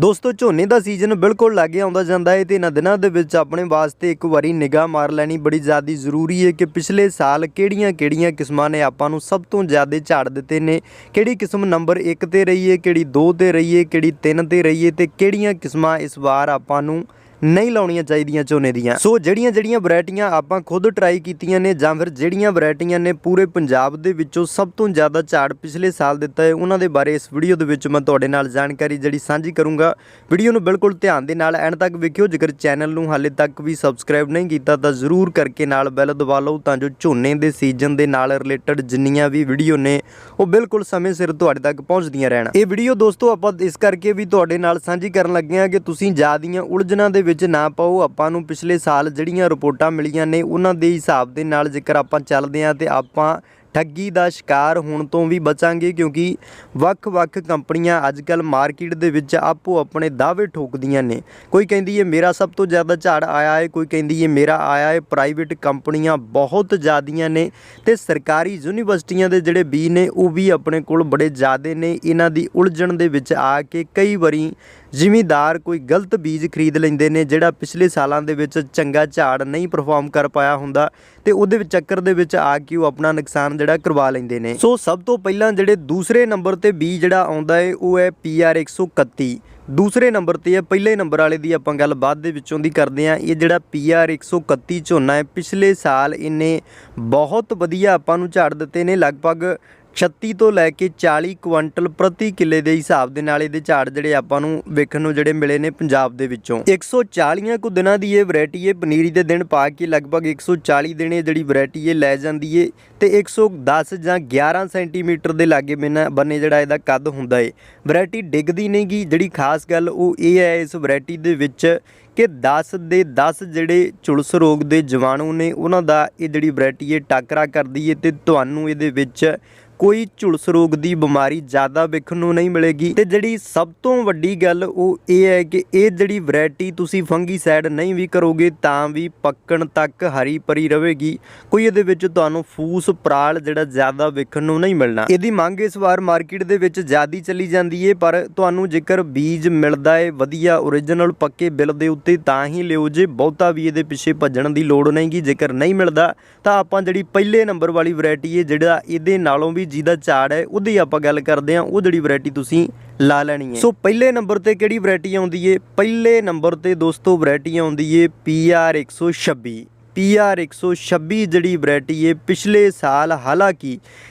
ਦੋਸਤੋ, ਝੋਨੇ ਦਾ ਸੀਜ਼ਨ ਬਿਲਕੁਲ ਲਾਗੇ ਆਉਂਦਾ ਜਾਂਦਾ ਹੈ ਤੇ ਇਹਨਾਂ ਦਿਨਾਂ ਦੇ ਵਿੱਚ ਆਪਣੇ ਵਾਸਤੇ ਇੱਕ ਵਾਰੀ ਨਿਗਾਹ ਮਾਰ ਲੈਣੀ ਬੜੀ ਜ਼ਿਆਦਾ ਜ਼ਰੂਰੀ ਹੈ ਕਿ ਪਿਛਲੇ ਸਾਲ ਕਿਹੜੀਆਂ-ਕਿਹੜੀਆਂ ਕਿਸਮਾਂ ਨੇ ਆਪਾਂ ਨੂੰ ਸਭ ਤੋਂ ਜ਼ਿਆਦਾ ਝਾੜ ਦਿੱਤੇ ਨੇ। ਕਿਹੜੀ ਕਿਸਮ ਨੰਬਰ 1 ਤੇ ਰਹੀ ਹੈ ਕਿਹੜੀ 2 ਤੇ ਰਹੀ ਹੈ ਕਿਹੜੀ 3 ਤੇ ਰਹੀ ਹੈ ਤੇ ਕਿਹੜੀਆਂ ਕਿਸਮਾਂ ਇਸ ਵਾਰ ਆਪਾਂ ਨੂੰ ਨਹੀਂ ਲਾਉਣੀਆਂ ਚਾਹੀਦੀਆਂ ਝੋਨੇ ਦੀਆਂ। ਸੋ ਜਿਹੜੀਆਂ ਜਿਹੜੀਆਂ ਵੈਰਾਈਟੀਆਂ ਆਪਾਂ ਖੁਦ ਟਰਾਈ ਕੀਤੀਆਂ ਨੇ ਜਾਂ ਫਿਰ ਜਿਹੜੀਆਂ ਵੈਰਾਈਟੀਆਂ ਨੇ ਪੂਰੇ ਪੰਜਾਬ ਦੇ ਵਿੱਚੋਂ ਸਭ ਤੋਂ ਜ਼ਿਆਦਾ ਝਾੜ ਪਿਛਲੇ ਸਾਲ ਦਿੱਤਾ ਹੈ, ਉਹਨਾਂ ਦੇ ਬਾਰੇ ਇਸ ਵੀਡੀਓ ਦੇ ਵਿੱਚ ਮੈਂ ਤੁਹਾਡੇ ਨਾਲ ਜਾਣਕਾਰੀ ਜਿਹੜੀ ਸਾਂਝੀ ਕਰੂੰਗਾ। ਵੀਡੀਓ ਨੂੰ ਬਿਲਕੁਲ ਧਿਆਨ ਦੇ ਨਾਲ ਐਂਡ ਤੱਕ ਵੇਖਿਓ, ਜੇਕਰ ਚੈਨਲ ਨੂੰ ਹਾਲੇ ਤੱਕ ਵੀ ਸਬਸਕ੍ਰਾਈਬ ਨਹੀਂ ਕੀਤਾ ਤਾਂ ਜ਼ਰੂਰ ਕਰਕੇ ਨਾਲ ਬੈਲ ਦਬਾ ਲਓ ਤਾਂ ਜੋ ਝੋਨੇ ਦੇ ਸੀਜ਼ਨ ਦੇ ਨਾਲ ਰਿਲੇਟਡ ਜਿੰਨੀਆਂ ਵੀ ਵੀਡੀਓ ਨੇ, ਉਹ ਬਿਲਕੁਲ ਸਮੇਂ ਸਿਰ ਤੁਹਾਡੇ ਤੱਕ ਪਹੁੰਚਦੀਆਂ ਰਹਿਣ। ਇਹ ਵੀਡੀਓ ਦੋਸਤੋ ਆਪਾਂ ਇਸ ਕਰਕੇ ਵੀ ਤੁਹਾਡੇ ਨਾਲ ਸਾਂਝੀ ਕਰਨ ਲੱਗੇ ਹਾਂ ਕਿ ਤੁਸੀਂ ਜ਼ਿਆਦੀਆਂ ਉਲਝਣਾਂ ਦੇ ਵਿੱਚ ਨਾ ਪਾਓ, ਆਪਾਂ ਨੂੰ ਪਿਛਲੇ ਸਾਲ ਜਿਹੜੀਆਂ ਰਿਪੋਰਟਾਂ ਮਿਲੀਆਂ ਨੇ, ਉਹਨਾਂ ਦੇ ਹਿਸਾਬ ਦੇ ਨਾਲ ਜੇਕਰ ਆਪਾਂ ਚੱਲਦੇ ਹਾਂ ਤੇ ਆਪਾਂ ਠੱਗੀ ਦਾ ਸ਼ਿਕਾਰ ਹੋਣ ਤੋਂ ਵੀ ਬਚਾਂਗੇ, ਕਿਉਂਕਿ ਵੱਖ-ਵੱਖ ਕੰਪਨੀਆਂ ਅੱਜਕੱਲ ਮਾਰਕੀਟ ਦੇ ਵਿੱਚ ਆਪੋ ਆਪਣੇ ਦਾਅਵੇ ਠੋਕਦੀਆਂ ਨੇ। ਕੋਈ ਕਹਿੰਦੀ ਹੈ ਮੇਰਾ ਸਭ ਤੋਂ ਜ਼ਿਆਦਾ ਝਾੜ ਆਇਆ ਹੈ ਕੋਈ ਕਹਿੰਦੀ ਹੈ ਮੇਰਾ ਆਇਆ ਹੈ ਪ੍ਰਾਈਵੇਟ ਕੰਪਨੀਆਂ ਬਹੁਤ ਜ਼ਿਆਦੀਆਂ ਨੇ ਤੇ ਸਰਕਾਰੀ ਯੂਨੀਵਰਸਿਟੀਆਂ ਦੇ ਜਿਹੜੇ ਬੀ ਨੇ, ਉਹ ਵੀ ਆਪਣੇ ਕੋਲ ਬੜੇ ਜ਼ਿਆਦੇ ਨੇ। ਇਹਨਾਂ ਦੀ ਉਲਝਣ ਦੇ ਵਿੱਚ ਆ ਕੇ ਕਈ ਵਾਰੀ ਜ਼ਿਮੀਦਾਰ ਕੋਈ ਗਲਤ ਬੀਜ ਖਰੀਦ ਲੈਂਦੇ ਨੇ, ਜਿਹੜਾ ਪਿਛਲੇ ਸਾਲਾਂ ਦੇ ਵਿੱਚ ਚੰਗਾ ਝਾੜ ਨਹੀਂ ਪਰਫਾਰਮ ਕਰ ਪਾਇਆ ਹੁੰਦਾ ਤੇ ਉਹਦੇ ਵਿੱਚ ਚੱਕਰ ਦੇ ਵਿੱਚ ਆ ਕੇ ਉਹ ਆਪਣਾ ਨੁਕਸਾਨ ਜਿਹੜਾ ਕਰਵਾ ਲੈਂਦੇ ਨੇ। ਸੋ ਸਭ ਤੋਂ ਪਹਿਲਾਂ ਜਿਹੜੇ ਦੂਸਰੇ ਨੰਬਰ ਤੇ ਬੀਜ ਜਿਹੜਾ ਆਉਂਦਾ ਹੈ ਉਹ ਹੈ PR 131 ਦੂਸਰੇ ਨੰਬਰ ਤੇ ਹੈ ਪਹਿਲੇ ਨੰਬਰ ਵਾਲੇ ਦੀ ਆਪਾਂ ਗੱਲ ਬਾਅਦ ਦੇ ਵਿੱਚੋਂ ਦੀ ਕਰਦੇ ਆਂ। ਇਹ ਜਿਹੜਾ PR 131 ਝੋਨਾ ਹੈ ਪਿਛਲੇ ਸਾਲ ਇਹਨੇ ਬਹੁਤ ਵਧੀਆ ਆਪਾਂ ਨੂੰ ਝਾੜ ਦਿੱਤੇ ਨੇ, ਲਗਭਗ 36 ਤੋਂ ਲੈ ਕੇ 40 ਕੁਇੰਟਲ ਪ੍ਰਤੀ ਕਿੱਲੇ ਦੇ ਹਿਸਾਬ ਦੇ ਨਾਲ ਇਹਦੇ ਝਾੜ ਜਿਹੜੇ ਆਪਾਂ ਨੂੰ ਵੇਖਣ ਨੂੰ ਜਿਹੜੇ ਮਿਲੇ ਨੇ ਪੰਜਾਬ ਦੇ ਵਿੱਚੋਂ। 140 ਕੁ ਦਿਨਾਂ ਦੀ ਇਹ ਵੈਰਾਈਟੀ ਹੈ, ਪਨੀਰੀ ਦੇ ਦਿਨ ਪਾ ਕੇ ਲਗਭਗ 140 ਦਿਨ ਇਹ ਜਿਹੜੀ ਵੈਰਾਈਟੀ ਇਹ ਲੈ ਜਾਂਦੀ ਏ ਤੇ 110 ਜਾਂ 11 ਸੈਂਟੀਮੀਟਰ ਦੇ ਲਾਗੇ ਬਿਨਾ ਬੰਨੇ ਜਿਹੜਾ ਇਹਦਾ ਕੱਦ ਹੁੰਦਾ ਏ। ਵੈਰਾਈਟੀ ਡਿੱਗਦੀ ਨਹੀਂਗੀ ਜਿਹੜੀ ਖਾਸ ਗੱਲ ਉਹ ਇਹ ਹੈ ਇਸ ਵੈਰਾਈਟੀ ਦੇ ਵਿੱਚ ਕਿ 10 ਦੇ 10 ਜਿਹੜੇ ਝੁਲਸ ਰੋਗ ਦੇ ਜੀਵਾਣੂ ਨੇ, ਉਹਨਾਂ ਦਾ ਇਹ ਜਿਹੜੀ ਵੈਰਾਈਟੀ ਇਹ ਟਾਕਰਾ ਕਰਦੀ ਏ ਤੇ ਤੁਹਾਨੂੰ ਇਹਦੇ ਵਿੱਚ ਕੋਈ ਝੁਲਸ ਰੋਗ ਦੀ ਬਿਮਾਰੀ ਜ਼ਿਆਦਾ ਵੇਖਣ ਨੂੰ ਨਹੀਂ ਮਿਲੇਗੀ। ਤੇ ਜਿਹੜੀ ਸਭ ਤੋਂ ਵੱਡੀ ਗੱਲ ਉਹ ਇਹ ਹੈ ਕਿ ਇਹ ਜਿਹੜੀ ਵੈਰਾਈਟੀ ਤੁਸੀਂ ਫੰਗੀਸਾਈਡ ਨਹੀਂ ਵੀ ਕਰੋਗੇ ਤਾਂ ਵੀ ਪੱਕਣ ਤੱਕ ਹਰੀ ਭਰੀ ਰਹੇਗੀ। ਕੋਈ ਇਹਦੇ ਵਿੱਚ ਤੁਹਾਨੂੰ ਫੂਸ, ਪਰਾਲ ਜਿਹੜਾ ਜ਼ਿਆਦਾ ਵੇਖਣ ਨੂੰ ਨਹੀਂ ਮਿਲਣਾ। ਇਹਦੀ ਮੰਗ ਇਸ ਵਾਰ ਮਾਰਕੀਟ ਦੇ ਵਿੱਚ ਜ਼ਿਆਦੀ ਚੱਲੀ ਜਾਂਦੀ ਏ, ਪਰ ਤੁਹਾਨੂੰ ਜੇਕਰ ਬੀਜ ਮਿਲਦਾ ਏ, ਵਧੀਆ ਓਰੀਜਨਲ ਪੱਕੇ ਬਿੱਲ ਦੇ ਉੱਤੇ ਤਾਂ ਹੀ ਲਿਓ ਜੇ, ਬਹੁਤਾ ਵੀ ਇਹਦੇ ਪਿੱਛੇ ਭੱਜਣ ਦੀ ਲੋੜ ਨਹੀਂਗੀ। ਜੇਕਰ ਨਹੀਂ ਮਿਲਦਾ ਤਾਂ ਆਪਾਂ ਜਿਹੜੀ ਪਹਿਲੇ ਨੰਬਰ ਵਾਲੀ ਵੈਰਾਈਟੀ ਏ, ਜਿਹੜਾ ਇਹਦੇ ਨਾਲੋਂ ਵੀ ਜਿਹਦਾ ਝਾੜ ਹੈ, ਉਹਦੀ ਆਪਾਂ ਗੱਲ ਕਰਦੇ ਹਾਂ, ਉਹ ਜਿਹੜੀ ਵੈਰਾਈਟੀ ਤੁਸੀਂ ਲਾ ਲੈਣੀ ਹੈ। ਸੋ ਪਹਿਲੇ ਨੰਬਰ ਤੇ ਕਿਹੜੀ ਵੈਰਾਈਟੀ ਆਉਂਦੀ ਏ? ਪਹਿਲੇ ਨੰਬਰ ਤੇ ਦੋਸਤੋ ਵੈਰਾਈਟੀ ਆਉਂਦੀ ਏ PR 126 PR 126 ਜਿਹੜੀ ਵੈਰਾਈਟੀ ਹੈ ਪਿਛਲੇ ਸਾਲ ਹਾਲਾਂਕਿ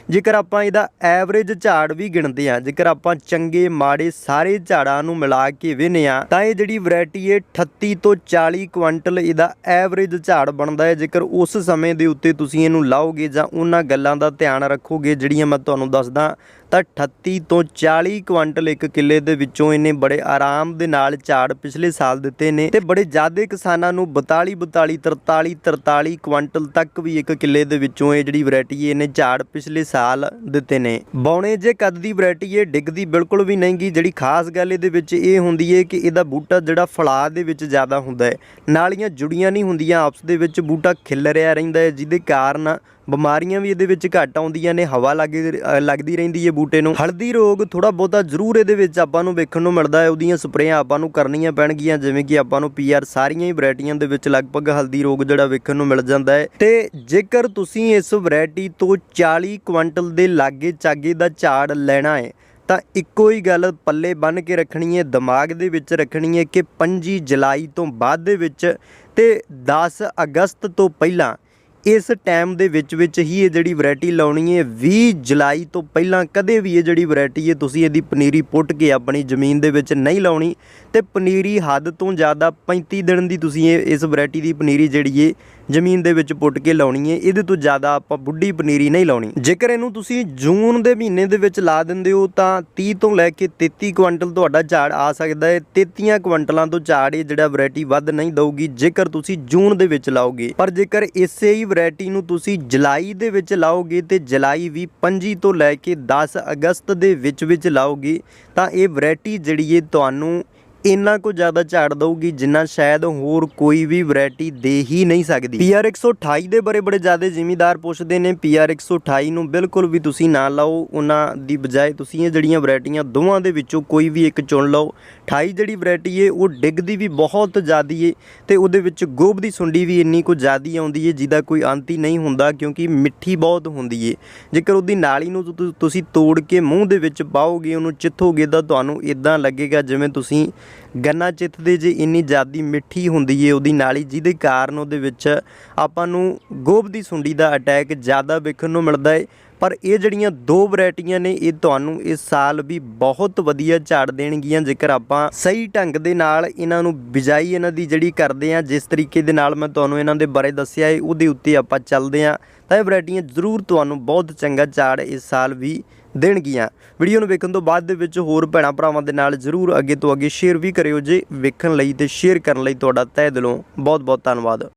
ਜੇਕਰ ਆਪਾਂ ਇਹਦਾ ਐਵਰੇਜ ਝਾੜ ਵੀ ਗਿਣਦੇ ਆ ਜੇਕਰ ਆਪਾਂ ਚੰਗੇ ਮਾੜੇ ਸਾਰੇ ਝਾੜਾਂ ਨੂੰ ਮਿਲਾ ਕੇ ਵੇਨੇ ਆ ਤਾਂ ਇਹ ਜਿਹੜੀ ਵੈਰਾਈਟੀ ਹੈ 38 ਤੋਂ 40 ਕੁਇੰਟਲ ਇਹਦਾ ਐਵਰੇਜ ਝਾੜ ਬਣਦਾ ਹੈ। ਜੇਕਰ ਉਸ ਸਮੇਂ ਦੇ ਉੱਤੇ ਤੁਸੀਂ ਇਹਨੂੰ ਲਾਓਗੇ ਜਾਂ ਉਹਨਾਂ ਗੱਲਾਂ ਦਾ ਧਿਆਨ ਰੱਖੋਗੇ ਜਿਹੜੀਆਂ ਮੈਂ ਤੁਹਾਨੂੰ ਦੱਸਦਾ, ਤਾਂ 38 ਤੋਂ 40 ਕੁਇੰਟਲ ਇੱਕ ਕਿੱਲੇ ਦੇ ਵਿੱਚੋਂ ਇਹਨੇ ਬੜੇ ਆਰਾਮ ਦੇ ਨਾਲ ਝਾੜ ਪਿਛਲੇ ਸਾਲ ਦਿੱਤੇ ਨੇ ਤੇ ਬੜੇ ਜ਼ਿਆਦਾ ਕਿਸਾਨਾਂ ਨੂੰ 42 42 43 43 ਕੁਇੰਟਲ ਤੱਕ ਵੀ ਇੱਕ ਕਿੱਲੇ ਦੇ ਵਿੱਚੋਂ ਇਹ ਜਿਹੜੀ ਵੈਰਾਈਟੀ ਇਹਨੇ ਝਾੜ ਪਿਛਲੇ ਸਾਲ ਦਿੱਤੇ ਨੇ। ਬੌਣੇ ਜੇ ਕੱਦ ਦੀ ਵੈਰਾਈਟੀ ਇਹ ਡਿੱਗਦੀ ਬਿਲਕੁਲ ਵੀ ਨਹੀਂਗੀ ਜਿਹੜੀ ਖਾਸ ਗੱਲ ਇਹਦੇ ਵਿੱਚ ਇਹ ਹੁੰਦੀ ਹੈ ਕਿ ਇਹਦਾ ਬੂਟਾ ਜਿਹੜਾ ਫਲਾ ਦੇ ਵਿੱਚ ਜ਼ਿਆਦਾ ਹੁੰਦਾ ਹੈ ਨਾਲੀਆਂ ਜੁੜੀਆਂ ਨਹੀਂ ਹੁੰਦੀਆਂ, ਆਪਸ ਦੇ ਵਿੱਚ ਬੂਟਾ ਖਿਲ ਰਿਹਾ ਰਹਿੰਦਾ ਹੈ ਜਿਹਦੇ ਕਾਰਨ ਬਿਮਾਰੀਆਂ ਵੀ ਇਹਦੇ ਵਿੱਚ ਘੱਟ ਆਉਂਦੀਆਂ ਨੇ, ਹਵਾ ਲੱਗ ਲੱਗਦੀ ਰਹਿੰਦੀ ਹੈ ਬੂਟੇ ਨੂੰ। ਹਲਦੀ ਰੋਗ ਥੋੜਾ ਬਹੁਤਾ ਜ਼ਰੂਰ ਇਹਦੇ ਵਿੱਚ ਆਪਾਂ ਨੂੰ ਵੇਖਣ ਨੂੰ ਮਿਲਦਾ ਹੈ, ਉਹਦੀਆਂ ਸਪਰੇਆਂ ਆਪਾਂ ਨੂੰ ਕਰਨੀਆਂ ਪੈਣਗੀਆਂ, ਜਿਵੇਂ ਕਿ ਆਪਾਂ ਨੂੰ ਪੀਆਰ ਸਾਰੀਆਂ ਹੀ ਵੈਰਾਈਟੀਆਂ ਦੇ ਵਿੱਚ ਲਗਭਗ ਹਲਦੀ ਰੋਗ ਜਿਹੜਾ ਵੇਖਣ ਨੂੰ ਮਿਲ ਜਾਂਦਾ ਹੈ। ਤੇ ਜੇਕਰ ਤੁਸੀਂ ਇਸ ਵੈਰਾਈਟੀ ਤੋਂ 40 ਕੁਇੰਟਲ ਦੇ ਲਾਗੇ ਚਾਗੇ ਦਾ ਝਾੜ ਲੈਣਾ ਹੈ, ਤਾਂ ਇੱਕੋ ਹੀ ਗੱਲ ਪੱਲੇ ਬੰਨ ਕੇ ਰੱਖਣੀ ਹੈ, ਦਿਮਾਗ ਦੇ ਵਿੱਚ ਰੱਖਣੀ ਹੈ ਕਿ 25 ਜੁਲਾਈ ਤੋਂ ਬਾਅਦ ਦੇ ਵਿੱਚ ਤੇ 10 ਅਗਸਤ ਤੋਂ ਪਹਿਲਾਂ ਇਸ ਟਾਈਮ ਦੇ ਵਿੱਚ ਵਿੱਚ ਹੀ ਇਹ ਜਿਹੜੀ ਵੈਰਾਈਟੀ ਲਾਉਣੀ ਹੈ 20 ਜੁਲਾਈ ਤੋਂ ਪਹਿਲਾਂ ਕਦੇ ਵੀ ਇਹ ਜਿਹੜੀ ਵੈਰਾਈਟੀ ਹੈ, ਤੁਸੀਂ ਇਹਦੀ ਪਨੀਰੀ ਪੁੱਟ ਕੇ ਆਪਣੀ ਜ਼ਮੀਨ ਦੇ ਵਿੱਚ ਨਹੀਂ ਲਾਉਣੀ ਤੇ ਪਨੀਰੀ ਹੱਦ ਤੋਂ ਜ਼ਿਆਦਾ 35 ਦਿਨ ਦੀ ਤੁਸੀਂ ਇਹ, ਇਸ ਵੈਰਾਈਟੀ ਦੀ ਪਨੀਰੀ ਜਿਹੜੀ ਹੈ ਜ਼ਮੀਨ ਦੇ ਵਿੱਚ ਪੁੱਟ ਕੇ ਲਾਉਣੀ ਹੈ ਇਹਦੇ ਤੋਂ ਜ਼ਿਆਦਾ ਆਪਾਂ ਬੁੱਢੀ ਪਨੀਰੀ ਨਹੀਂ ਲਾਉਣੀ। ਜੇਕਰ ਇਹਨੂੰ ਤੁਸੀਂ ਜੂਨ ਦੇ ਮਹੀਨੇ ਦੇ ਵਿੱਚ ਲਾ ਦਿੰਦੇ ਹੋ, ਤਾਂ 30 ਤੋਂ ਲੈ ਕੇ 33 ਕੁਇੰਟਲ ਤੁਹਾਡਾ ਝਾੜ ਆ ਸਕਦਾ ਹੈ 33 ਕੁਇੰਟਲਾਂ ਤੋਂ ਝਾੜ ਇਹ ਜਿਹੜਾ ਵੈਰਾਈਟੀ ਵੱਧ ਨਹੀਂ ਦਊਗੀ, ਜੇਕਰ ਤੁਸੀਂ ਜੂਨ ਦੇ ਵਿੱਚ ਲਾਓਗੇ। ਪਰ ਜੇਕਰ ਇਸੇ ਹੀ ਵੈਰਾਈਟੀ ਨੂੰ ਤੁਸੀਂ ਜੁਲਾਈ ਦੇ ਵਿੱਚ ਲਾਓਗੇ ਤੇ ਜੁਲਾਈ ਵੀ 25 ਤੋਂ ਲੈ ਕੇ 10 ਅਗਸਤ ਦੇ ਵਿੱਚ ਵਿੱਚ ਲਾਓਗੇ, ਤਾਂ ਇਹ ਵੈਰਾਈਟੀ ਜਿਹੜੀ ਹੈ ਤੁਹਾਨੂੰ ਇੰਨਾ ਕੁ ਜ਼ਿਆਦਾ ਝਾੜ ਦਊਗੀ ਜਿੰਨਾ ਸ਼ਾਇਦ ਹੋਰ ਕੋਈ ਵੀ ਵੈਰਾਈਟੀ ਦੇ ਹੀ ਨਹੀਂ ਸਕਦੀ। PR 128 ਦੇ ਬਾਰੇ ਬੜੇ ਜ਼ਿਆਦਾ ਜ਼ਿਮੀਦਾਰ ਪੁੱਛਦੇ ਨੇ। PR 128 ਨੂੰ ਬਿਲਕੁਲ ਵੀ ਤੁਸੀਂ ਨਾ ਲਾਓ। ਉਹਨਾਂ ਦੀ ਬਜਾਏ ਤੁਸੀਂ ਇਹ ਜਿਹੜੀਆਂ ਵੈਰਾਈਟੀਆਂ ਦੋਵਾਂ ਦੇ ਵਿੱਚੋਂ ਕੋਈ ਵੀ ਇੱਕ ਚੁਣ ਲਓ। 28 ਜਿਹੜੀ ਵੈਰਾਈਟੀ ਏ, ਉਹ ਡਿੱਗਦੀ ਵੀ ਬਹੁਤ ਜ਼ਿਆਦੀ ਏ ਤੇ ਉਹਦੇ ਵਿੱਚ ਗੋਭ ਦੀ ਸੁੰਡੀ ਵੀ ਇੰਨੀ ਕੁ ਜ਼ਿਆਦੀ ਆਉਂਦੀ ਏ ਜਿਹਦਾ ਕੋਈ ਅੰਤ ਹੀ ਨਹੀਂ ਹੁੰਦਾ ਕਿਉਂਕਿ ਮਿੱਠੀ ਬਹੁਤ ਹੁੰਦੀ ਏ। ਜੇਕਰ ਉਹਦੀ ਨਾਲੀ ਨੂੰ ਤੁਸੀਂ ਤੋੜ ਕੇ ਮੂੰਹ ਦੇ ਵਿੱਚ ਪਾਓਗੇ, ਉਹਨੂੰ ਚਿੱਥੋਗੇ ਤਾਂ ਤੁਹਾਨੂੰ ਇਦਾਂ ਲੱਗੇਗਾ ਜਿਵੇਂ ਤੁਸੀਂ ਗੰਨਾ ਚਿੱਥਦੇ ਜੇ ਇੰਨੀ ਜ਼ਿਆਦੀ ਮਿੱਠੀ ਹੁੰਦੀ ਏ ਉਹਦੀ ਨਾਲੀ, ਜਿਹਦੇ ਕਾਰਨ ਉਹਦੇ ਵਿੱਚ ਆਪਾਂ ਨੂੰ ਗੋਭ ਦੀ ਸੁੰਡੀ ਦਾ ਅਟੈਕ ਜ਼ਿਆਦਾ ਵੇਖਣ ਨੂੰ ਮਿਲਦਾ ਏ। ਪਰ ਇਹ ਜਿਹੜੀਆਂ ਦੋ ਵੈਰਾਈਟੀਆਂ ਨੇ, ਇਹ ਤੁਹਾਨੂੰ ਇਸ ਸਾਲ ਵੀ ਬਹੁਤ ਵਧੀਆ ਝਾੜ ਦੇਣਗੀਆਂ। ਜੇਕਰ ਆਪਾਂ ਸਹੀ ਢੰਗ ਦੇ ਨਾਲ ਇਹਨਾਂ ਨੂੰ ਬਿਜਾਈ ਇਹਨਾਂ ਦੀ ਜਿਹੜੀ ਕਰਦੇ ਆ ਜਿਸ ਤਰੀਕੇ ਦੇ ਨਾਲ ਮੈਂ ਤੁਹਾਨੂੰ ਇਹਨਾਂ ਦੇ ਬਾਰੇ ਦੱਸਿਆ ਹੈ, ਉਹਦੇ ਉੱਤੇ ਆਪਾਂ ਚੱਲਦੇ ਆ ਤਾਂ ਇਹ ਵੈਰਾਈਟੀਆਂ ਜ਼ਰੂਰ ਤੁਹਾਨੂੰ ਬਹੁਤ ਚੰਗਾ ਝਾੜ ਇਸ ਸਾਲ ਵੀ ਦੇਣਗੀਆਂ। ਵੀਡੀਓ ਨੂੰ ਵੇਖਣ ਤੋਂ ਬਾਅਦ ਦੇ ਵਿੱਚ ਹੋਰ ਭੈਣਾਂ ਭਰਾਵਾਂ ਦੇ ਨਾਲ ਜ਼ਰੂਰ ਅੱਗੇ ਤੋਂ ਅੱਗੇ ਸ਼ੇਅਰ ਵੀ ਕਰਿਓ ਜੇ ਵੇਖਣ ਲਈ ਤੇ ਸ਼ੇਅਰ ਕਰਨ ਲਈ ਤੁਹਾਡਾ ਤਹਿ ਦਿਲੋਂ ਬਹੁਤ ਬਹੁਤ ਧੰਨਵਾਦ।